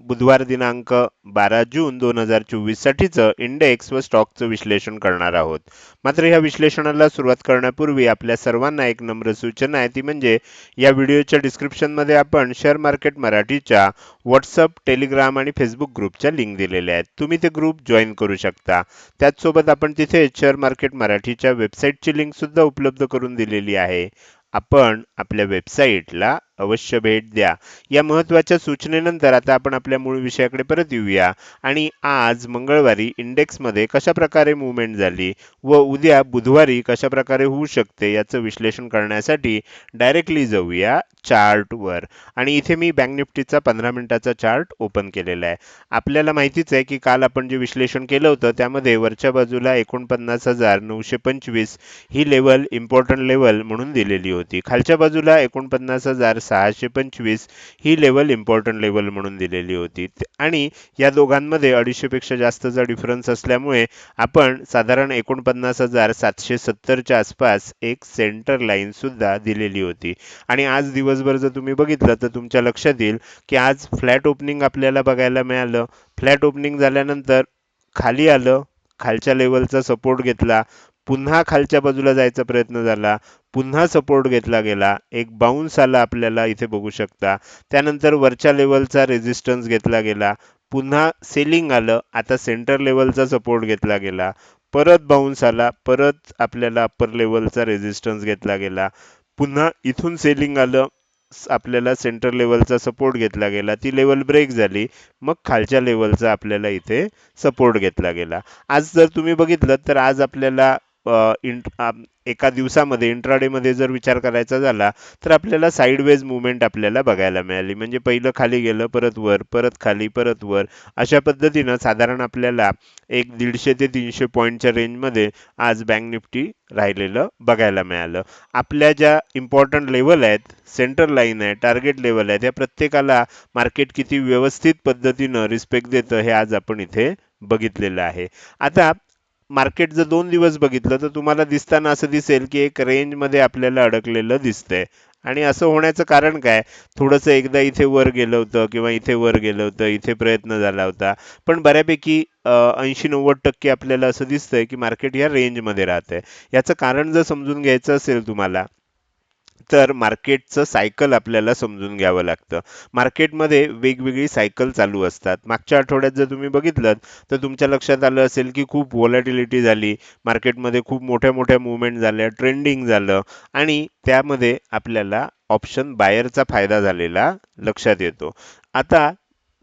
बुधवार दिनांक बारा जून दोन हजार चोवीससाठीचं इंडेक्स व स्टॉकचं विश्लेषण करणार आहोत. मात्र ह्या विश्लेषणाला सुरुवात करण्यापूर्वी आपल्या सर्वांना एक नम्र सूचना आहे. ती म्हणजे या व्हिडिओच्या डिस्क्रिप्शनमध्ये आपण शेअर मार्केट मराठीच्या व्हॉट्सअप टेलिग्राम आणि फेसबुक ग्रुपच्या लिंक दिलेल्या आहेत. तुम्ही ते ग्रुप जॉईन करू शकता. त्याचसोबत आपण तिथे शेअर मार्केट मराठीच्या वेबसाईटची लिंक सुद्धा उपलब्ध करून दिलेली आहे. आपण आपल्या वेबसाईटला अवश्य भेट द्या. या महत्त्वाच्या सूचनेनंतर आता आपण आपल्या मूळ विषयाकडे परत येऊया. आणि आज मंगळवारी इंडेक्समध्ये कशा प्रकारे मुवमेंट झाली व उद्या बुधवारी कशा प्रकारे होऊ शकते याचं विश्लेषण करण्यासाठी डायरेक्टली जाऊया चार्टवर. आणि इथे मी बँक निफ्टीचा पंधरा मिनिटाचा चार्ट ओपन केलेला आहे. आपल्याला माहितीच आहे की काल आपण जे विश्लेषण केलं होतं त्यामध्ये वरच्या बाजूला एकोणपन्नास हजार नऊशे पंचवीस ही लेवल इम्पॉर्टंट लेवल म्हणून दिलेली होती. खालच्या बाजूला एकोणपन्नास हजार सहाशे पंचवीस ही लेवल इम्पॉर्टंट लेवल म्हणून दिलेली होती. आणि या दोघांमध्ये अडीचशेपेक्षा जास्तचा डिफरन्स असल्यामुळे आपण साधारण एकोणपन्नास हजार सातशे सत्तरच्या आसपास एक सेंटर लाईन सुद्धा दिलेली होती. आणि आज दिवसभर जर तुम्ही बघितलं तर तुमच्या लक्षात येईल की आज फ्लॅट ओपनिंग आपल्याला बघायला मिळालं. फ्लॅट ओपनिंग झाल्यानंतर खाली आलं खालच्या लेवलचा सपोर्ट घेतला. पुन्हा खालच्या बाजूला जायचा प्रयत्न झाला पुन्हा सपोर्ट घेतला गेला एक बाउन्स आला आपल्याला इथे बघू शकता. त्यानंतर वरच्या लेवलचा रेजिस्टन्स घेतला गेला पुन्हा सेलिंग आलं आता सेंटर लेवलचा सपोर्ट घेतला गेला. परत बाउन्स आला परत आपल्याला अप्पर लेवलचा रेजिस्टन्स घेतला गेला. पुन्हा इथून सेलिंग आलं आपल्याला सेंटर लेवलचा सपोर्ट घेतला गेला. ती लेवल ब्रेक झाली मग खालच्या लेवलचा आपल्याला इथे सपोर्ट घेतला गेला. आज जर तुम्ही बघितलं तर आज आपल्याला एका दिवसामध्ये इंट्राडेमध्ये जर विचार करायचा झाला तर आपल्याला साईडवेज मुवमेंट आपल्याला बघायला मिळाली. म्हणजे पहिलं खाली गेलं परत वर परत खाली परत वर. अशा पद्धतीनं साधारण आपल्याला एक दीडशे ते तीनशे पॉईंटच्या रेंजमध्ये आज बँक निफ्टी राहिलेलं बघायला मिळालं. आपल्या ज्या इम्पॉर्टंट लेवल आहेत सेंटर लाईन आहे टार्गेट लेवल आहेत या प्रत्येकाला मार्केट किती व्यवस्थित पद्धतीनं रिस्पेक्ट देतं हे आज आपण इथे बघितलेलं आहे. आता मार्केट जर दोन दिवस बघितलं तर तुम्हाला दिसताना असं दिसेल की एक रेंजमध्ये आपल्याला अडकलेलं दिसतंय. आणि असं होण्याचं कारण काय? थोडंसं एकदा इथे वर गेलं होतं किंवा इथे वर गेलं होतं इथे प्रयत्न झाला होता. पण बऱ्यापैकी ऐंशी नव्वद टक्के आपल्याला असं दिसतंय की मार्केट या रेंजमध्ये राहतंय. याचं कारण जर समजून घ्यायचं असेल तुम्हाला तर मार्केटचं सायकल आपल्याला समजून घ्यावं लागतं. मार्केटमध्ये वेगवेगळी सायकल चालू असतात. मागच्या आठवड्यात जर तुम्ही बघितलं तर तुमच्या लक्षात आलं असेल की खूप व्हॉलॅटिलिटी झाली. मार्केटमध्ये खूप मोठ्या मोठ्या मुवमेंट झाल्या ट्रेंडिंग झालं आणि त्यामध्ये आपल्याला ऑप्शन बायरचा फायदा झालेला लक्षात येतो. आता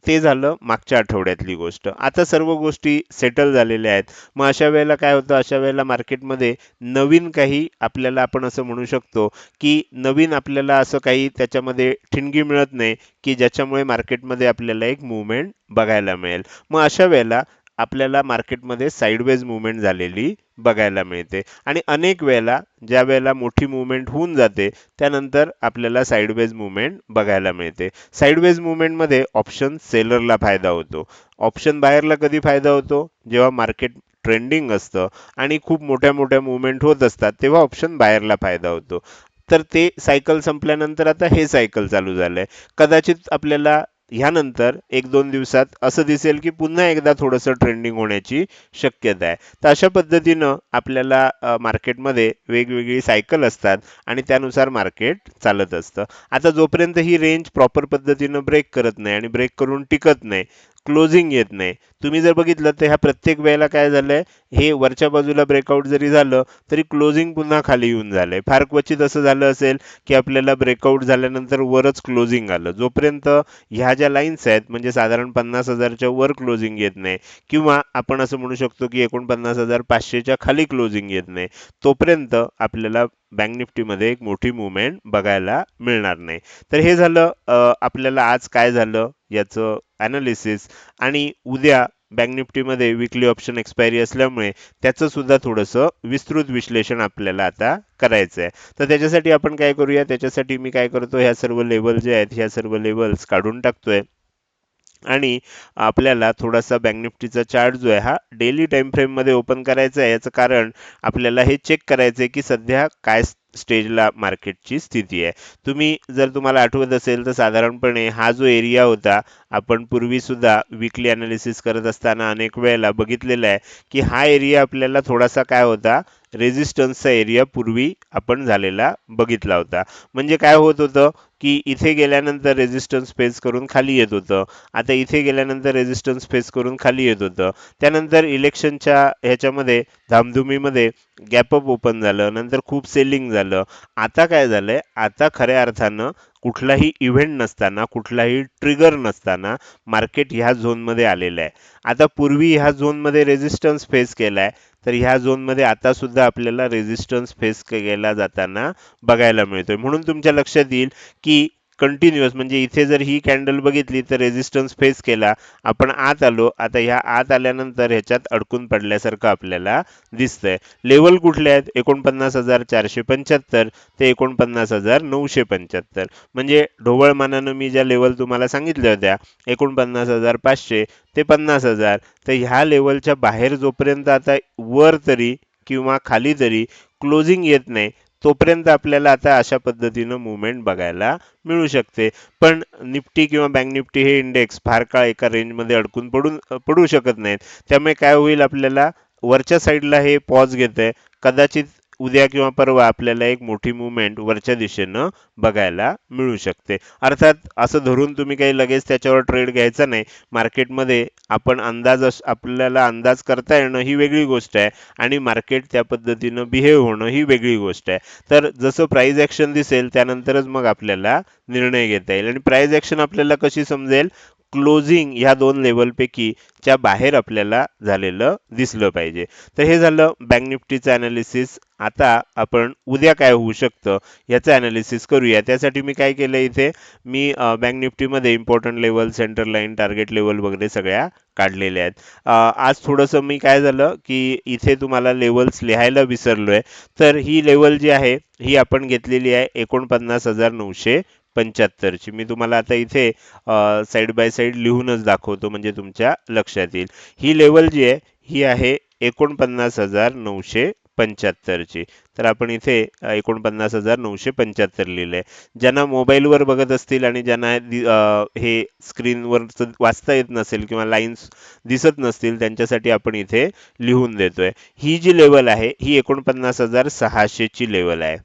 ते झालं मागच्या आठवड्यातली गोष्ट. आता सर्व गोष्टी सेटल झालेल्या आहेत. मग अशा वेळेला काय होतं? अशा वेळेला मार्केटमध्ये नवीन काही आपल्याला आपण असं म्हणू शकतो की नवीन आपल्याला असं काही त्याच्यामध्ये ठिणगी मिळत नाही की ज्याच्यामुळे मार्केटमध्ये आपल्याला एक मुवमेंट बघायला मिळेल. मग अशा वेळेला आपल्याला मार्केटमध्ये साईडवेज मुवमेंट झालेली बघायला मिळते. आणि अनेक वेळेला ज्या वेळेला मोठी मुवमेंट होऊन जाते त्यानंतर आपल्याला साईडवेज मुवमेंट बघायला मिळते. साईडवेज मुवमेंटमध्ये ऑप्शन सेलरला फायदा होतो. ऑप्शन बाहेरला कधी फायदा होतो? जेव्हा मार्केट ट्रेंडिंग असतं आणि खूप मोठ्या मोठ्या मुवमेंट होत असतात तेव्हा ऑप्शन बाहेरला फायदा होतो. तर ते सायकल संपल्यानंतर आता हे सायकल चालू झालंय. कदाचित आपल्याला ह्यानंतर एक दोन दिवसात असं दिसेल की पुन्हा एकदा थोडंसं ट्रेंडिंग होण्याची शक्यता आहे. तर अशा पद्धतीनं आपल्याला मार्केटमध्ये वेगवेगळी सायकल असतात आणि त्यानुसार मार्केट चालत असतं. आता जोपर्यंत ही रेंज प्रॉपर पद्धतीनं ब्रेक करत नाही आणि ब्रेक करून टिकत नाही क्लोजिंग येत नाही. तुम्ही जर बघितलं तर ह्या प्रत्येक वेळेला काय झालंय? हे वरच्या बाजूला ब्रेकआउट जरी झालं तरी क्लोजिंग पुन्हा खाली येऊन झालंय. फार क्वचित असं झालं असेल की आपल्याला ब्रेकआउट झाल्यानंतर वरच क्लोजिंग आलं. जोपर्यंत ह्या ज्या लाईन्स आहेत म्हणजे साधारण पन्नास हजारच्या वर क्लोजिंग येत नाही किंवा आपण असं म्हणू शकतो की एकोणपन्नास हजार पाचशेच्या खाली क्लोजिंग येत नाही तोपर्यंत आपल्याला बँक निफ्टीमध्ये एक मोठी मुवमेंट बघायला मिळणार नाही. तर हे झालं आपल्याला आज काय झालं याचं ॲनालिसिस आणि उद्या बँक निफ्टीमध्ये विकली ऑप्शन एक्सपायरी असल्यामुळे त्याचं सुद्धा थोडंसं विस्तृत विश्लेषण आपल्याला आता करायचं आहे तर त्याच्यासाठी आपण काय करूया? त्याच्यासाठी मी काय करतो? ह्या सर्व लेवल जे आहेत ह्या सर्व लेवल्स काढून टाकतोय. आणि आपल्याला थोडासा बँक निफ्टीचा चार्ट जो आहे हा डेली टाइम फ्रेममध्ये ओपन करायचा आहे. याचं कारण आपल्याला हे चेक करायचं आहे की सध्या काय स्टेजला मार्केटची स्थिती आहे. तुम्ही जर तुम्हाला आठवत असेल तर साधारणपणे हा जो एरिया होता आपण पूर्वी सुद्धा विकली ॲनालिसिस करत असताना अनेक वेळेला बघितलेला आहे की हा एरिया आपल्याला थोडासा काय होता रेझिस्टन्सचा एरिया पूर्वी आपण झालेला बघितला होता. म्हणजे काय होत होतं? की इथे गेल्यानंतर रेझिस्टन्स फेस करून खाली येत होतं. आता इथे गेल्यानंतर रेझिस्टन्स फेस करून खाली येत होतं. त्यानंतर इलेक्शनच्या ह्याच्यामध्ये धामधुमीमध्ये गॅपअप ओपन झालं नंतर खूप सेलिंग झालं. आता काय झालंय? आता खऱ्या अर्थानं कुठलाही इव्हेंट नसताना कुठलाही ट्रिगर नसताना मार्केट ह्या झोनमध्ये आलेलं आहे. आता पूर्वी ह्या झोनमध्ये रेझिस्टन्स फेस केला आहे तर ह्या झोनमध्ये आता सुद्धा आपल्याला रेझिस्टन्स फेस केला जाताना बघायला मिळतोय. म्हणून तुमच्या लक्षात येईल की कंटिन्युअस म्हणजे इथे जर ही कॅन्डल बघितली तर रेझिस्टन्स फेस केला. आपण आत आलो आता ह्या आत आल्यानंतर ह्याच्यात अडकून पडल्यासारखं आपल्याला दिसतंय. लेवल कुठले आहेत? एकोणपन्नास हजार चारशे पंच्याहत्तर ते एकोणपन्नास हजार नऊशे पंच्याहत्तर. म्हणजे ढोबळमानानं मी ज्या लेवल तुम्हाला सांगितल्या होत्या एकोणपन्नास हजार पाचशे ते पन्नास हजार तर ह्या लेवलच्या बाहेर जोपर्यंत आता वर तरी किंवा खाली तरी क्लोजिंग येत नाही तोपर्यंत आपल्याला आता अशा पद्धतीनं मुवमेंट बघायला मिळू शकते. पण निफ्टी किंवा बँक निफ्टी हे इंडेक्स फार काळ एका रेंजमध्ये अडकून पडून पडू शकत नाहीत. त्यामुळे काय होईल आपल्याला वरच्या साईडला हे पॉज घेत आहे कदाचित उद्या किंवा परवा आपल्याला एक मोठी मुवमेंट वरच्या दिशेनं बघायला मिळू शकते. अर्थात असं धरून तुम्ही काही लगेच त्याच्यावर ट्रेड घ्यायचा नाही. मार्केटमध्ये आपण अंदाज आपल्याला अंदाज करता येणं ही वेगळी गोष्ट आहे आणि मार्केट त्या पद्धतीनं बिहेव होणं ही वेगळी गोष्ट आहे. तर जसं प्राईज ॲक्शन दिसेल त्यानंतरच मग आपल्याला निर्णय घेता येईल. आणि प्राईज ॲक्शन आपल्याला कशी समजेल? क्लोजिंग ह्या दोन लेवलपैकी च्या बाहेर आपल्याला झालेलं दिसलं पाहिजे. तर हे झालं बँक निफ्टीचं अनालिसिस आता आपण उद्या काय होऊ शकतं याचं अनालिसिस करूया. त्यासाठी मी काय केलं इथे? मी बँक निफ्टीमध्ये important level centre line target level वगैरे सगळ्या काढलेल्या आहेत. आज थोडंसं मी काय झालं की इथे तुम्हाला लेवल्स लिहायला विसरलोय. तर ही लेवल जी आहे ही आपण घेतलेली आहे एकोणपन्नास हजार नऊशे पंच्याहत्तरची मी तुम्हाला आता इथे साईड बाय साईड लिहूनच दाखवतो म्हणजे तुमच्या लक्षात येईल. ही लेवल जी आहे ही आहे एकोणपन्नास हजार नऊशे पंच्याहत्तरची तर आपण इथे एकोणपन्नास हजार नऊशे पंच्याहत्तर लिहिलंय ज्यांना मोबाईलवर बघत असतील आणि ज्यांना हे स्क्रीनवर वाचता येत नसेल किंवा लाईन्स दिसत नसतील त्यांच्यासाठी आपण इथे लिहून देतोय. ही जी लेवल आहे ही एकोणपन्नास हजार सहाशेची लेवल आहे.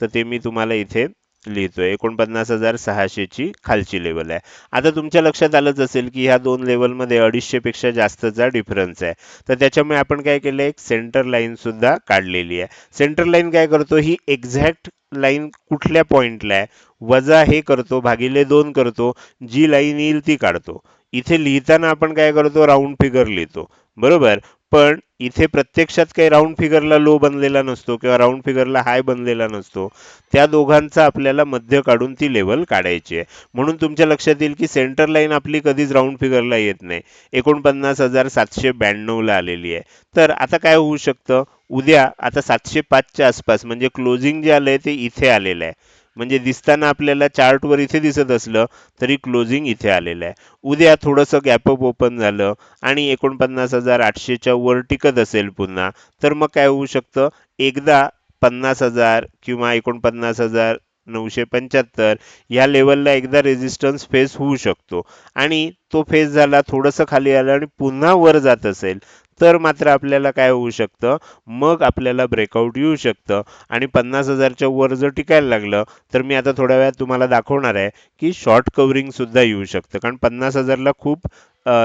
तर ते मी तुम्हाला इथे लिहितोय. एकोणपन्नास हजार सहाशेची खालची लेवल आहे. आता तुमच्या लक्षात आलंच असेल की ह्या दोन लेवलमध्ये अडीचशेपेक्षा जास्तचा डिफरन्स आहे. तर त्याच्यामुळे आपण काय केलं एक सेंटर लाईन सुद्धा काढलेली आहे. सेंटर लाईन काय करतो? ही एक्झॅक्ट लाईन कुठल्या पॉईंटला आहे? वजा हे करतो भागिले दोन करतो जी लाईन येईल ती काढतो. इथे लिहिताना आपण काय करतो? राऊंड फिगर लिहितो. बरोबर? पण इथे प्रत्यक्षात काही राऊंड फिगरला लो बनलेला नसतो किंवा राऊंड फिगरला हाय बनलेला नसतो. त्या दोघांचा आपल्याला मध्य काढून ती लेवल काढायची आहे. म्हणून तुमच्या लक्षात येईल की सेंटर लाईन आपली कधीच राऊंड फिगरला येत नाही. एकोणपन्नास हजार सातशे ब्याण्णवला आलेली आहे. तर आता काय होऊ शकतं? उद्या आता सातशे पाचच्या आसपास म्हणजे क्लोजिंग जे आलंय ते इथे आलेलं आहे. म्हणजे दिसताना आपल्याला चार्टवर इथे दिसत असलं तरी क्लोजिंग इथे आलेलं आहे. उद्या थोडंसं गॅपअप ओपन झालं आणि एकोणपन्नास हजार आठशेच्या वर टिकत असेल पुन्हा तर मग काय होऊ शकतं? एकदा पन्नास हजार किंवा एकोणपन्नास हजार नऊशे पंच्याहत्तर या लेवलला एकदा रेझिस्टन्स फेस होऊ शकतो. आणि तो फेस झाला थोडंसं खाली आलं आणि पुन्हा वर जात असेल तर मात्र आपल्याला काय होऊ शकतं? मग आपल्याला ब्रेकआउट येऊ शकतं. आणि पन्नास हजारच्या वर जर टिकायला लागलं तर मी आता थोड्या वेळात तुम्हाला दाखवणार आहे की शॉर्ट कव्हरिंग सुद्धा येऊ शकतं. कारण पन्नास हजारला खूप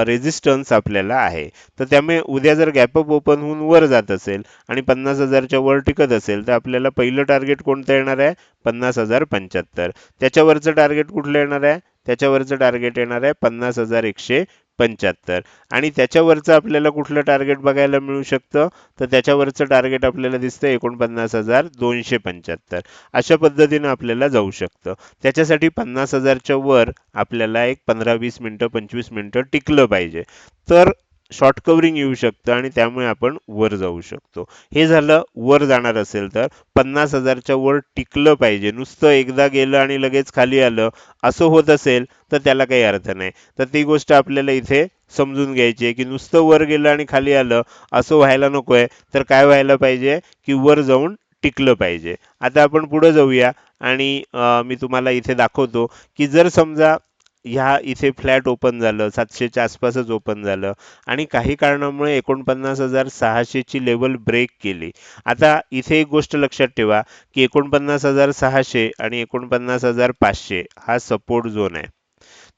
रेझिस्टन्स आपल्याला आहे. तर त्यामुळे उद्या जर गॅपअप ओपन होऊन वर जात असेल आणि पन्नास हजारच्या वर टिकत असेल तर आपल्याला पहिलं टार्गेट कोणतं येणार आहे? पन्नास हजार पंच्याहत्तर. त्याच्यावरचं टार्गेट कुठलं येणार आहे? त्याच्यावरचं टार्गेट येणार आहे पन्नास हजार एकशे पंच्याहत्तर. आणि त्याच्यावरचं आपल्याला कुठलं टार्गेट बघायला मिळू शकतं? तर त्याच्यावरचं टार्गेट आपल्याला दिसतं एकोणपन्नास हजार दोनशे पंच्याहत्तर. अशा पद्धतीनं आपल्याला जाऊ शकतं. त्याच्यासाठी पन्नास हजारच्या वर आपल्याला एक पंधरा वीस मिनटं पंचवीस मिनटं टिकलं पाहिजे. तर शॉर्ट कवरिंग येऊ शकतं आणि त्यामुळे आपण वर जाऊ शकतो. हे झालं वर जाणार असेल तर पन्नास हजारच्या वर टिकलं पाहिजे. नुसतं एकदा गेलं आणि लगेच खाली आलं असं होत असेल तर त्याला काही अर्थ नाही. तर ती गोष्ट आपल्याला इथे समजून घ्यायची आहे की नुसतं वर गेलं आणि खाली आलं असं व्हायला नको आहे तर काय व्हायला पाहिजे? की वर जाऊन टिकलं पाहिजे. आता आपण पुढे जाऊया आणि मी तुम्हाला इथे दाखवतो की जर समजा ह्या इथे फ्लॅट ओपन झालं सातशेच्या आसपासच ओपन झालं आणि काही कारणामुळे एकोणपन्नास हजार सहाशेची लेवल ब्रेक केली. आता इथे एक गोष्ट लक्षात ठेवा की एकोणपन्नास हजार सहाशे आणि एकोणपन्नास हजार पाचशे हा सपोर्ट झोन आहे.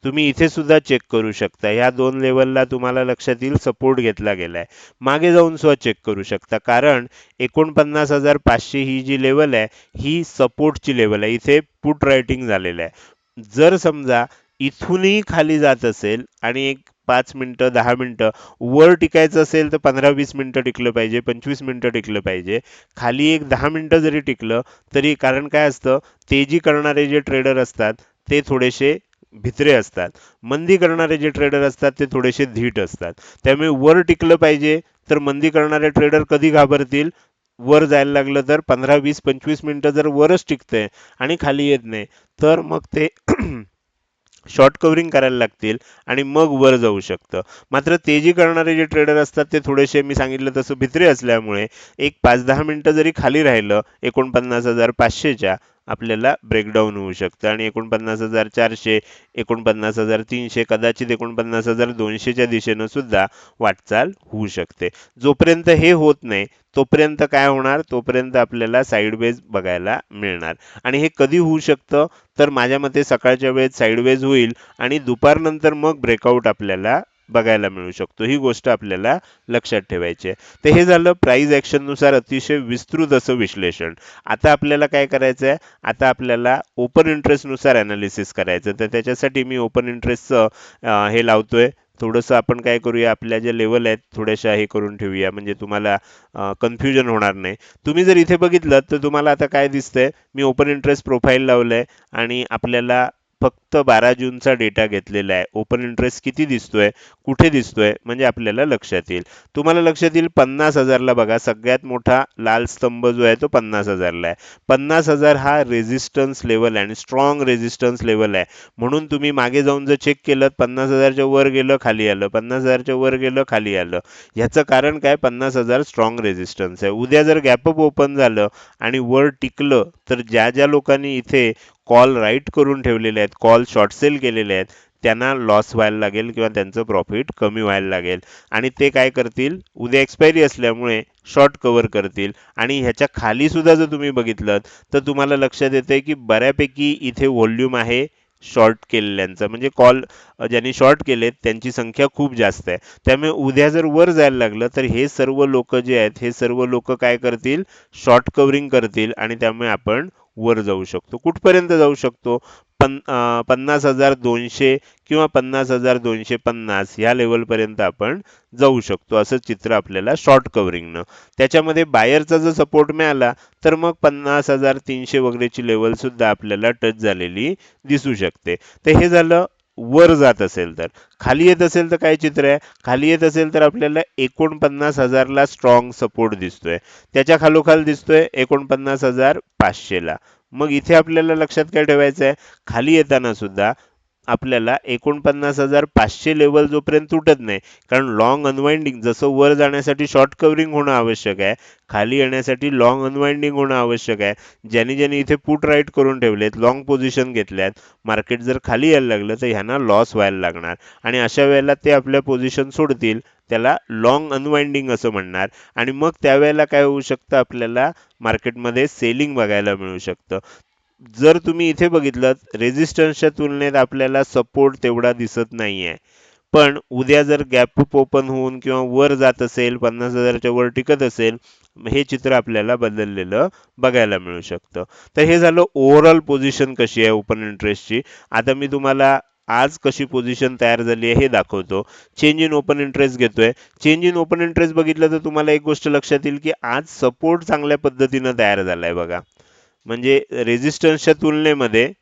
तुम्ही इथे सुद्धा चेक करू शकता. ह्या दोन लेवलला तुम्हाला लक्षात येईल सपोर्ट घेतला गेलाय. मागे जाऊन सुद्धा चेक करू शकता. कारण एकोणपन्नास हजार पाचशे ही जी लेवल आहे ही सपोर्टची लेवल आहे. इथे पुट रायटिंग झालेलं आहे. जर समजा इथूनही खाली जात असेल आणि एक पाच मिनटं दहा मिनटं वर टिकायचं असेल तर पंधरा वीस मिनटं टिकलं पाहिजे पंचवीस मिनटं टिकलं पाहिजे. खाली एक दहा मिनटं जरी टिकलं तरी कारण काय असतं? तेजी करणारे जे ट्रेडर असतात ते थोडेसे भित्रे असतात. मंदी करणारे जे ट्रेडर असतात ते थोडेसे धीट असतात. त्यामुळे वर टिकलं पाहिजे तर मंदी करणारे ट्रेडर कधी घाबरतील? वर जायला लागलं तर पंधरा वीस पंचवीस मिनटं जर वरच टिकतंय आणि खाली येत नाही तर मग ते शॉर्ट कव्हरिंग करायला लागतील आणि मग वर जाऊ शकतं. मात्र तेजी करणारे जे ट्रेडर असतात ते थोडेसे मी सांगितलं तसं भित्रे असल्यामुळे एक पाच दहा मिनटं जरी खाली राहिलं एकोणपन्नास हजार पाचशेच्या आपल्याला ब्रेकडाऊन होऊ शकतं. आणि एकोणपन्नास हजार चारशे एकोणपन्नास हजार तीनशे कदाचित एकोणपन्नास हजार दोनशेच्या दिशेनं सुद्धा वाटचाल होऊ शकते. जोपर्यंत हे होत नाही तोपर्यंत काय होणार? तोपर्यंत आपल्याला साईडवेज बघायला मिळणार. आणि हे कधी होऊ शकतं? तर माझ्या मते सकाळच्या वेळेत साईडवेज होईल आणि दुपारनंतर मग ब्रेकआउट आपल्याला बघायला मिळू शकतो. ही गोष्ट आपल्याला लक्षात ठेवायची आहे. तर हे झालं प्राईज ॲक्शननुसार अतिशय विस्तृत असं विश्लेषण. आता आपल्याला काय करायचं आहे आता आपल्याला ओपन इंटरेस्टनुसार ॲनालिसिस करायचं तर त्याच्यासाठी मी ओपन इंटरेस्टचं हे लावतोय. थोडंसं आपण काय करूया? आपल्या ज्या लेवल आहेत थोड्याशा हे करून ठेवूया. म्हणजे तुम्हाला कन्फ्युजन होणार नाही. तुम्ही जर इथे बघितलं तर तुम्हाला आता काय दिसतंय? मी ओपन इंटरेस्ट प्रोफाईल लावलंय आणि आपल्याला फक्त बारा जूनचा डेटा घेतलेला आहे. ओपन इंटरेस्ट किती दिसतोय? कुठे दिसतोय? म्हणजे आपल्याला लक्षात येईल. तुम्हाला लक्षात येईल पन्नास हजारला बघा. सगळ्यात मोठा लाल स्तंभ जो आहे तो पन्नास हजारला आहे. पन्नास हजार हा रेझिस्टन्स लेवल आहे आणि स्ट्रॉंग रेझिस्टन्स लेवल आहे. म्हणून तुम्ही मागे जाऊन जर चेक केलं पन्नास हजारच्या वर गेलं खाली आलं. पन्नास हजारच्या वर गेलं खाली आलं. ह्याचं कारण काय? पन्नास हजार स्ट्रॉंग रेझिस्टन्स आहे. उद्या जर गॅपअप ओपन झालं आणि वर टिकलं तर ज्या ज्या लोकांनी इथे कॉल राईट करून ठेवलेले आहेत कॉल शॉर्ट सेल केलेले आहेत त्यांना लॉस व्हायला लागेल किंवा त्यांचं प्रॉफिट कमी व्हायला लागेल. आणि ते काय करतील? उद्या एक्सपायरी असल्यामुळे शॉर्ट कवर करतील. आणि ह्याच्या खालीसुद्धा जर तुम्ही बघितलं तर तुम्हाला लक्षात येते की बऱ्यापैकी इथे व्हॉल्यूम आहे शॉर्ट केलेल्यांचं. म्हणजे कॉल ज्यांनी शॉर्ट केलेत त्यांची संख्या खूप जास्त आहे. त्यामुळे उद्या जर वर जायला लागलं तर हे सर्व लोक जे आहेत हे सर्व लोक काय करतील? शॉर्ट कव्हरिंग करतील. आणि त्यामुळे आपण वर जाऊ शकतो. कुठपर्यंत जाऊ शकतो? पन पन्नास हजार दोनशे किंवा पन्नास हजार दोनशे पन्नास ह्या लेवलपर्यंत आपण जाऊ शकतो असं चित्र आपल्याला शॉर्ट कवरिंगनं त्याच्यामध्ये बायरचा जर सपोर्ट मिळाला तर मग पन्नास हजार तीनशे वगैरेची लेवल सुद्धा आपल्याला टच झालेली दिसू शकते. तर हे झालं वर जात असेल तर. खाली येत असेल तर काय चित्र आहे? खाली येत असेल तर आपल्याला एकोणपन्नास हजारला स्ट्रॉंग सपोर्ट दिसतोय. त्याच्या खालोखाल दिसतोय एकोणपन्नास हजार पाचशेला. मग इथे आपल्याला लक्षात काय ठेवायचं आहे खाली येताना सुद्धा आपल्याला एकोणपन्नास हजार पाचशे लेवल जोपर्यंत तुटत नाही कारण लॉंग अनवाइंडिंग जसं वर जाण्यासाठी शॉर्ट कव्हरिंग होणं आवश्यक आहे खाली येण्यासाठी लॉंग अनवाइंडिंग होणं आवश्यक आहे ज्यांनी ज्यांनी इथे पुट राईट करून ठेवलेत लॉंग पोझिशन घेतल्यात मार्केट जर खाली यायला लागलं तर ह्यांना लॉस व्हायला लागणार. आणि अशा वेळेला ते आपल्या पोझिशन सोडतील त्याला लॉंग अनवाइंडिंग असं म्हणणार. आणि मग त्यावेळेला काय होऊ शकतं आपल्याला मार्केटमध्ये सेलिंग बघायला मिळू शकतं. जर तुम्ही इथे बघितलं रेझिस्टन्सच्या तुलनेत आपल्याला सपोर्ट तेवढा दिसत नाहीये. पण उद्या जर गॅप ओपन होऊन किंवा वर जात असेल पन्नास हजाराच्या वर टिकत असेल हे चित्र आपल्याला बदललेलं बघायला मिळू शकतं. तर हे झालं ओव्हरऑल पोझिशन कशी आहे ओपन इंटरेस्टची आता मी तुम्हाला आज कशी पोझिशन तयार झाली आहे हे दाखवतो. चेंज इन ओपन इंटरेस्ट घेतोय. चेंज इन ओपन इंटरेस्ट बघितलं तर तुम्हाला एक गोष्ट लक्षात येईल की आज सपोर्ट चांगल्या पद्धतीनं तयार झालाय बघा. म्हणजे रेझिस्टन्सच्या तुलनेमध्ये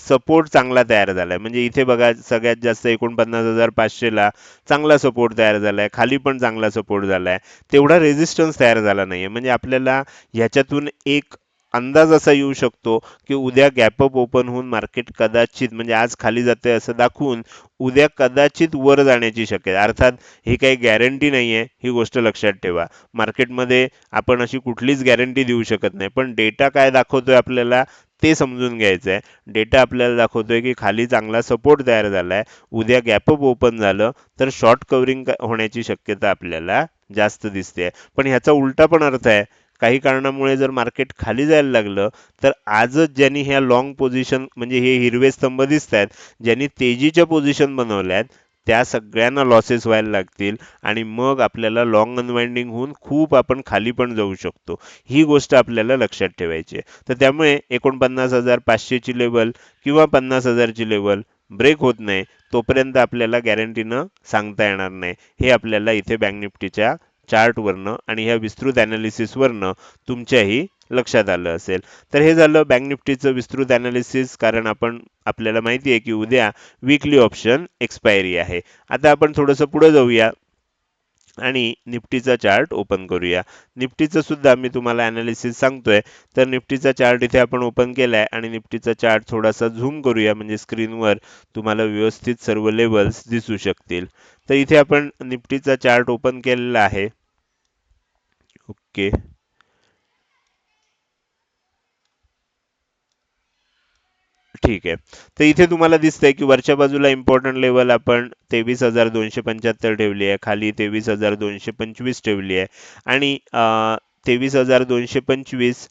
सपोर्ट चांगला तयार झालाय. म्हणजे इथे बघा सगळ्यात जास्त एकोणपन्नास हजार पाचशेला चांगला सपोर्ट तयार झालाय. खाली पण चांगला सपोर्ट झालाय. तेवढा रेझिस्टन्स तयार झाला नाहीये. म्हणजे आपल्याला ह्याच्यातून एक अंदाज असा येऊ शकतो की उद्या गॅपअप ओपन होऊन मार्केट कदाचित म्हणजे आज खाली जाते असं दाखवून उद्या कदाचित वर जाण्याची शक्यता अर्थात ही काही गॅरंटी नाही आहे ही गोष्ट लक्षात ठेवा. मार्केटमध्ये आपण अशी कुठलीच गॅरंटी देऊ शकत नाही. पण डेटा काय दाखवतोय आपल्याला ते समजून घ्यायचं आहे डेटा आपल्याला दाखवतोय की खाली चांगला सपोर्ट तयार झाला आहे उद्या गॅपअप ओपन झालं तर शॉर्ट कव्हरिंग होण्याची शक्यता आपल्याला जास्त दिसते पण ह्याचा उलटा पण अर्थ आहे. काही कारणामुळे जर मार्केट खाली जायला लागलं तर आजच ज्यांनी ह्या लॉंग पोझिशन म्हणजे हे हिरवे स्तंभ दिसत आहेत ज्यांनी तेजीच्या पोझिशन बनवल्यात त्या सगळ्यांना लॉसेस व्हायला लागतील आणि मग आपल्याला लॉंग अनवाइंडिंग होऊन खूप आपण खाली पण जाऊ शकतो. ही गोष्ट आपल्याला लक्षात ठेवायची आहे. तर त्यामुळे एकोणपन्नास हजार पाचशेची लेवल किंवा पन्नास हजारची लेवल ब्रेक होत नाही तोपर्यंत आपल्याला गॅरंटीनं सांगता येणार नाही. हे आपल्याला इथे बँक निफ्टीच्या चार्टवरनं आणि ह्या विस्तृत ॲनालिसिसवरनं तुमच्याही लक्षात आलं असेल. तर हे झालं बँक निफ्टीचं विस्तृत ॲनालिसिस कारण आपण आपल्याला माहिती आहे की उद्या विकली ऑप्शन एक्सपायरी आहे. आता आपण थोडंसं पुढं जाऊया आणि निफ्टीचा चार्ट ओपन करूया. निफ्टीचं सुद्धा मी तुम्हाला अनालिसिस सांगतोय. तर निफ्टीचा चार्ट इथे आपण ओपन केलाय आणि निफ्टीचा चार्ट थोडासा झूम करूया म्हणजे स्क्रीनवर तुम्हाला व्यवस्थित सर्व लेवल्स दिसू शकतील. तर इथे आपण निफ्टीचा चार्ट ओपन केलेला आहे. ओके. ठीक आहे. तर इथे तुम्हाला दिसतंय की वरच्या बाजूला इम्पॉर्टंट लेवल आपण तेवीस हजार दोनशे पंच्याहत्तर ठेवली आहे. खाली तेवीस हजार दोनशे पंचवीस ठेवली आहे. आणि तेवीस हजार दोनशे पंचवीस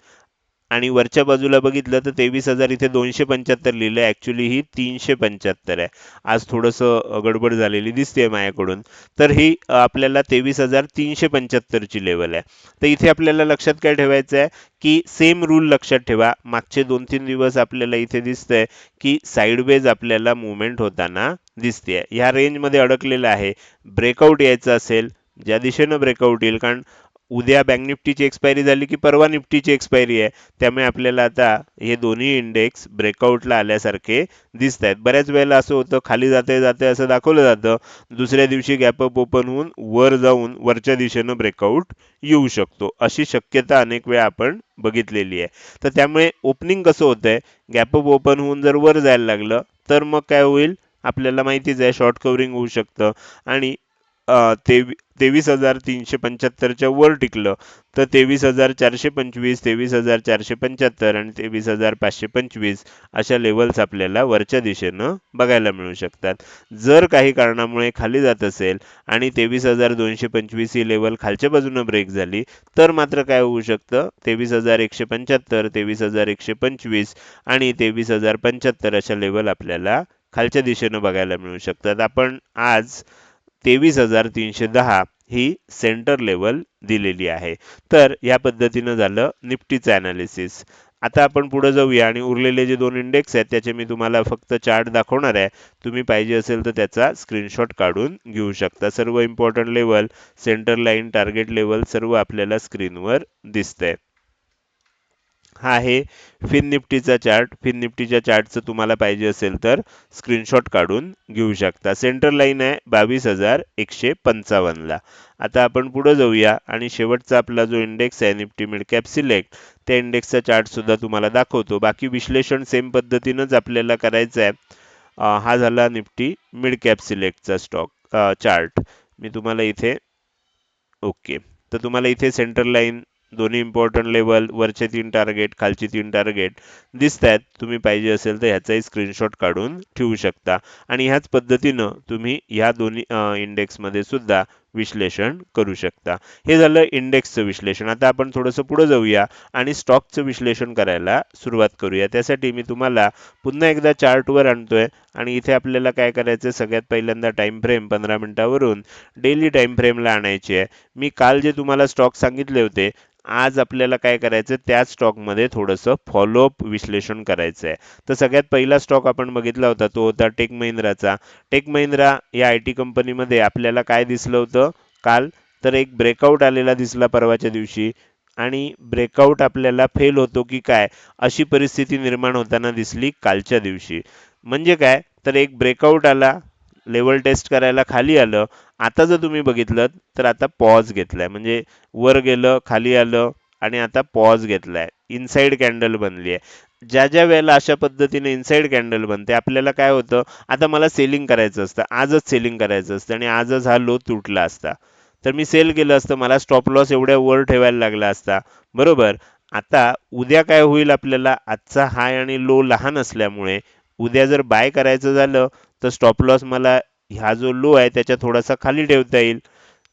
आणि वरच्या बाजूला बघितलं तर तेवीस हजार इथे दोनशे पंच्याहत्तर लिहिलं आहे ॲक्च्युली ही तीनशे पंच्याहत्तर आहे. आज थोडंसं गडबड झालेली दिसते माझ्याकडून. तर ही आपल्याला तेवीस हजार तीनशे पंच्याहत्तरची लेवल आहे. तर इथे आपल्याला लक्षात काय ठेवायचं आहे की सेम रूल लक्षात ठेवा. मागचे दोन तीन दिवस आपल्याला इथे दिसतंय की साईडवेज आपल्याला मुवमेंट होताना दिसते ह्या रेंजमध्ये अडकलेलं आहे. ब्रेकआउट यायचं असेल ज्या दिशेनं ब्रेकआउट येईल कारण उद्या बँक निफ्टीची एक्सपायरी झाली की परवा निफ्टीची एक्सपायरी आहे. त्यामुळे आपल्याला आता हे दोन्ही इंडेक्स ब्रेकआउटला आल्यासारखे दिसत आहेत बऱ्याच वेळेला असं होतं खाली जाते जाते असं दाखवलं जातं. दुसऱ्या दिवशी गॅपअप ओपन होऊन वर जाऊन वरच्या दिशेनं ब्रेकआउट येऊ शकतो. अशी शक्यता अनेक वेळा आपण बघितलेली आहे. तर त्यामुळे ओपनिंग कसं होतंय? गॅपअप ओपन होऊन जर वर जायला लागलं तर मग काय होईल? आपल्याला माहितीच आहे शॉर्ट कव्हरिंग होऊ शकतं. आणि तेवी तेवीस हजार तीनशे पंच्याहत्तरच्या वर टिकलं. तर तेवीस हजार चारशे पंचवीस तेवीस हजार चारशे पंच्याहत्तर आणि तेवीस हजार पाचशे पंचवीस अशा लेवल्स आपल्याला वरच्या दिशेनं बघायला मिळू शकतात. जर काही कारणामुळे खाली जात असेल आणि तेवीस हजार दोनशे पंचवीस ही लेवल खालच्या बाजूनं ब्रेक झाली तर मात्र काय होऊ शकतं? तेवीस हजार एकशे पंच्याहत्तर तेवीस हजार एकशे पंचवीस आणि तेवीस हजार पंच्याहत्तर अशा लेवल आपल्याला खालच्या दिशेनं बघायला मिळू शकतात. आपण आज तेवीस हजार तीनशे दहा ही सेंटर लेवल दिलेली आहे. तर या पद्धतीनं झालं निफ्टीचं ॲनालिसिस आता आपण पुढे जाऊया आणि उरलेले जे दोन इंडेक्स आहेत त्याचे मी तुम्हाला फक्त चार्ट दाखवणार आहे. तुम्ही पाहिजे असेल तर त्याचा स्क्रीनशॉट काढून घेऊ शकता. सर्व important level centre line target level सर्व आपल्याला स्क्रीनवर दिसतंय. हा आहे. फिन निफ्टीचा चार्ट. फिन निफ्टीच्या चार्टचं तुम्हाला पाहिजे असेल तर स्क्रीनशॉट काढून घेऊ शकता. सेंटर लाईन आहे बावीस हजार एकशे पंचावन्नला. आता आपण पुढे जाऊया आणि शेवटचा आपला जो इंडेक्स आहे निफ्टी मिड कॅप सिलेक्ट त्या इंडेक्सचा चार्ट सुद्धा तुम्हाला दाखवतो. बाकी विश्लेषण सेम पद्धतीनंच आपल्याला करायचं आहे. हा झाला निफ्टी मिड कॅप सिलेक्टचा स्टॉक चार्ट मी तुम्हाला इथे ओके तर तुम्हाला इथे सेंटर लाईन दोन्ही इम्पॉर्टंट लेवल वरचे तीन टार्गेट खालची तीन टार्गेट दिसत आहेत तुम्ही पाहिजे असेल तर ह्याचाही स्क्रीनशॉट काढून ठेवू शकता. आणि ह्याच पद्धतीनं तुम्ही ह्या दोन्ही इंडेक्समध्ये सुद्धा विश्लेषण करू शकता. हे झालं इंडेक्सचं विश्लेषण. आता आपण थोडंसं पुढे जाऊया आणि स्टॉकचं विश्लेषण करायला सुरुवात करूया. त्यासाठी मी तुम्हाला पुन्हा एकदा चार्टवर आणतोय. आणि इथे आपल्याला काय करायचं सगळ्यात पहिल्यांदा टाइम फ्रेम पंधरा मिनिटावरून डेली टाइम फ्रेमला आणायची आहे. मी काल जे तुम्हाला स्टॉक सांगितले होते आज आपल्याला काय करायचं त्याच स्टॉकमध्ये थोडंसं फॉलोअप विश्लेषण करायचं आहे तर सगळ्यात पहिला स्टॉक आपण बघितला होता तो होता टेक महिंद्राचा. टेक महिंद्रा या आय टी कंपनीमध्ये आपल्याला काय दिसलं होतं? काल तर एक ब्रेकआउट आलेला दिसला परवाच्या दिवशी. आणि ब्रेकआउट आपल्याला फेल होतो की काय? अशी परिस्थिती निर्माण होताना दिसली कालच्या दिवशी. म्हणजे काय? तर एक ब्रेकआउट आला. लेवल टेस्ट करायला खाली आलं. आता जर तुम्ही बघितलं तर आता पॉज घेतलाय. म्हणजे वर गेलं खाली आलं आणि आता पॉज घेतलाय. इनसाइड कॅन्डल बनली आहे. ज्या ज्या वेळेला अशा पद्धतीने इनसाइड कॅन्डल बनते आपल्याला काय होतं आता मला सेलिंग करायचं असतं. आजच सेलिंग करायचं असतं आणि आजच हा लो तुटला असता. तर मी सेल केलं असतं मला स्टॉप लॉस एवढ्या वर ठेवायला लागला असता. बरोबर? आता उद्या काय होईल आपल्याला? आजचा हाय आणि लो लहान असल्यामुळे उद्या जर बाय करायचं झालं तर स्टॉप लॉस मला ह्या जो लो आहे त्याच्या थोडासा खाली ठेवता येईल.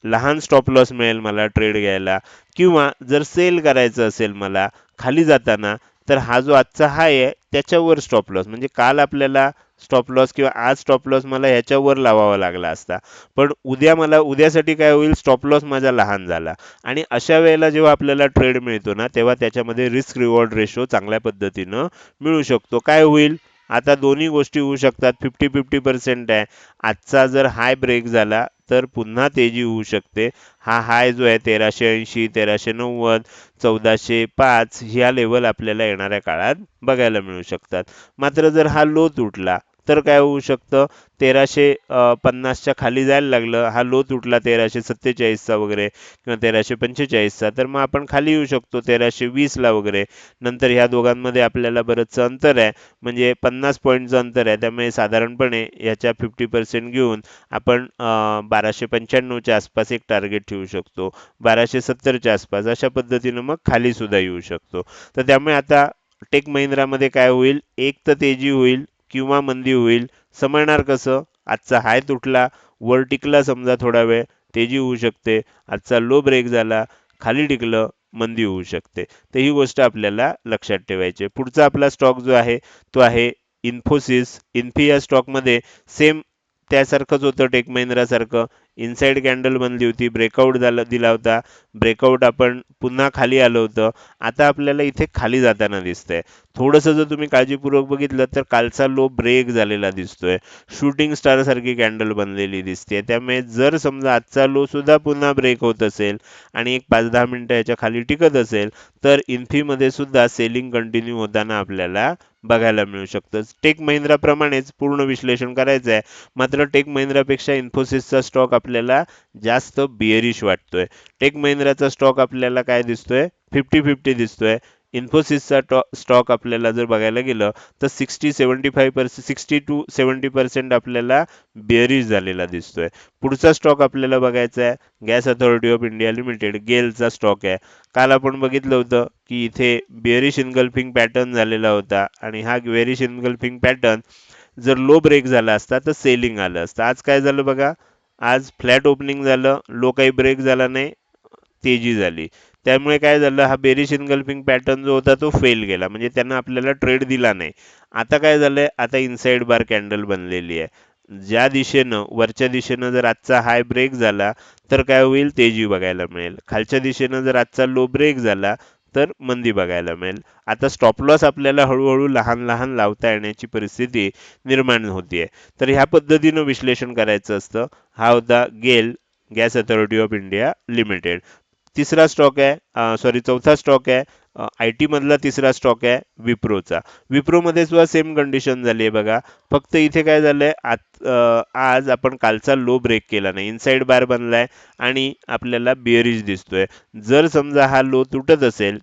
लहान स्टॉप लॉस मिळेल मला ट्रेड घ्यायला. किंवा जर सेल करायचं असेल मला खाली जाताना तर हा जो आजचा हाय आहे त्याच्यावर स्टॉप लॉस म्हणजे काल आपल्याला स्टॉप लॉस किंवा आज स्टॉप लॉस मला ह्याच्यावर लावावा लागला असता. पण उद्या मला उद्यासाठी काय होईल? स्टॉप लॉस माझा लहान झाला. आणि अशा वेळेला जेव्हा आपल्याला ट्रेड मिळतो ना तेव्हा त्याच्यामध्ये रिस्क रिवॉर्ड रेशो चांगल्या पद्धतीनं मिळू शकतो. काय होईल? आता दोन्ही गोष्टी होऊ शकतात. फिफ्टी फिफ्टी पर्सेंट आहे. आजचा जर हाय ब्रेक झाला तर पुन्हा तेजी होऊ शकते. हा हाय जो आहे तेराशे ऐंशी तेराशे नव्वद चौदाशे पाच ह्या लेवल आपल्याला येणाऱ्या काळात बघायला मिळू शकतात. मात्र जर हा लो तुटला तर काय होऊ शकतं? तेराशे पन्नासच्या खाली जायला लागलं. हा लो तुटला तेराशे सत्तेचाळीसचा वगैरे किंवा तेराशे पंचेचाळीसचा. तर मग आपण खाली येऊ शकतो तेराशे वीसला वगैरे. नंतर ह्या दोघांमध्ये आपल्याला बरंचसं अंतर आहे. म्हणजे पन्नास पॉईंटचं अंतर आहे. त्यामुळे साधारणपणे याच्या फिफ्टी पर्सेंट घेऊन आपण बाराशे पंच्याण्णवच्या आसपास एक टार्गेट ठेवू शकतो. बाराशे सत्तरच्या आसपास अशा पद्धतीनं मग खाली सुद्धा येऊ शकतो. तर त्यामुळे आता टेक महिंद्रामध्ये काय होईल? एक तर तेजी होईल. किंवा मंदी होईल. समजणार कसं? आजचा हाय तुटला. वर टिकला समजा थोडा वेळ. तेजी होऊ शकते. आजचा लो ब्रेक झाला. खाली टिकलं मंदी होऊ शकते. तर ही गोष्ट आपल्याला लक्षात ठेवायची पुढचा आपला स्टॉक जो आहे तो आहे इन्फोसिस. इन्फी या स्टॉकमध्ये सेम त्यासारखंच होतं टेक महिंद्रासारखं. इनसाइड कॅन्डल बनली होती ब्रेकआउट झाला दिला होता. ब्रेकआउट आपण पुन्हा खाली आलो होतं. आता आपल्याला इथे खाली जाताना दिसतंय. थोडंसं जर तुम्ही काळजीपूर्वक बघितलं तर कालचा लो ब्रेक झालेला दिसतोय. शूटिंग स्टार सारखी कॅन्डल बनलेली दिसते त्यामुळे जर समजा आजचा लो सुद्धा पुन्हा ब्रेक होत असेल आणि एक पाच दहा मिनिटं याच्या खाली टिकत असेल तर इन्फीमध्ये सुद्धा सेलिंग कंटिन्यू होताना आपल्याला बघायला मिळू शकतं. टेक महिंद्राप्रमाणेच पूर्ण विश्लेषण करायचं आहे मात्र टेक महिंद्रापेक्षा इन्फोसिसचा स्टॉक आपल्याला जास्त बिअरिश वाटतोय. टेक महिंद्राचा स्टॉक आपल्याला काय दिसतोय? फिफ्टी फिफ्टी दिसतोय. इन्फोसिसचा स्टॉक आपल्याला जर बघायला गेलं तर sixty seventy five percent sixty two seventy percent आपल्याला बिअरिश झालेला दिसतोय. पुढचा स्टॉक आपल्याला बघायचा आहे gas authority of India limited गेलचा stock आहे. काल आपण बघितलं होतं की इथे बिअरिश इनगल्फिंग पॅटर्न झालेला होता आणि हा बेअरिश इनगल्फिंग पॅटर्न जर लो ब्रेक झाला असता तर सेलिंग आलं असतं. आज काय झालं बघा? आज फ्लॅट ओपनिंग झालं लो काही ब्रेक झाला नाही तेजी झाली. त्यामुळे काय झालं हा बेरिश इनगल्फिंग पॅटर्न जो होता तो फेल गेला. म्हणजे त्यांना आपल्याला ट्रेड दिला नाही. आता काय झालंय आता इनसाइड बार कॅन्डल बनलेली आहे. ज्या दिशेनं वरच्या दिशेनं जर आजचा हाय ब्रेक झाला तर काय होईल तेजी बघायला मिळेल. खालच्या दिशेनं जर आजचा लो ब्रेक झाला तर मंदी बघायला मिळेल. आता स्टॉप लॉस आपल्याला हळूहळू लहान लहान लावता येण्याची परिस्थिती निर्माण होतीये. तर ह्या पद्धतीनं विश्लेषण करायचं असतं. हा होता GAIL gas authority of India limited. तिसरा स्टॉक आहे सॉरी चौथा स्टॉक आहे आय टीमधला तिसरा स्टॉक आहे विप्रोचा. विप्रोमध्ये सुद्धा सेम कंडिशन झाली आहे बघा. फक्त इथे काय झालंय आज आज आपण कालचा लो ब्रेक केला नाही. इनसाईड बार बनला आहे आणि आपल्याला बिअरिज दिसतोय. जर समजा हा लो तुटत असेल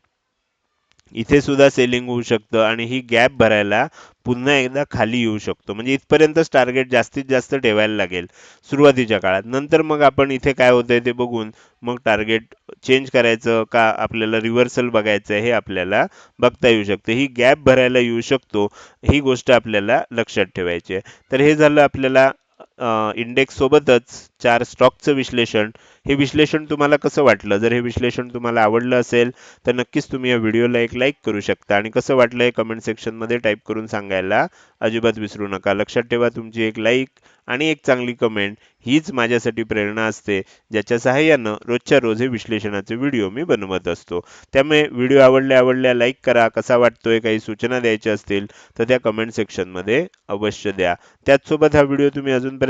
इथे सुद्धा सेलिंग होऊ शकतं आणि ही गॅप भरायला पुन्हा एकदा खाली येऊ शकतो. म्हणजे इथपर्यंतच टार्गेट जास्तीत जास्त ठेवायला लागेल सुरुवातीच्या काळात. नंतर मग आपण इथे काय होतंय ते बघून मग टार्गेट चेंज करायचं का आपल्याला रिव्हर्सल बघायचं हे आपल्याला बघता येऊ शकते. ही गॅप भरायला येऊ शकतो ही गोष्ट आपल्याला लक्षात ठेवायची आहे. तर हे झालं आपल्याला इंडेक्स सोबतच चार स्टॉकचं विश्लेषण हे विश्लेषण तुम्हाला कसं वाटलं? जर हे विश्लेषण तुम्हाला आवडलं असेल तर नक्कीच तुम्ही या व्हिडिओला एक लाईक करू शकता. आणि कसं वाटलं हे कमेंट सेक्शनमध्ये टाईप करून सांगायला अजिबात विसरू नका. लक्षात ठेवा तुमची एक लाईक आणि एक चांगली कमेंट हीच माझ्यासाठी प्रेरणा असते ज्याच्या सहाय्यानं रोजच्या रोज हे विश्लेषणाचे व्हिडिओ मी बनवत असतो. त्यामुळे व्हिडिओ आवडल्या आवडल्या लाईक करा. कसा वाटतोय? काही सूचना द्यायच्या असतील तर त्या कमेंट सेक्शनमध्ये अवश्य द्या. त्याचसोबत हा व्हिडिओ तुम्ही अजूनपर्यंत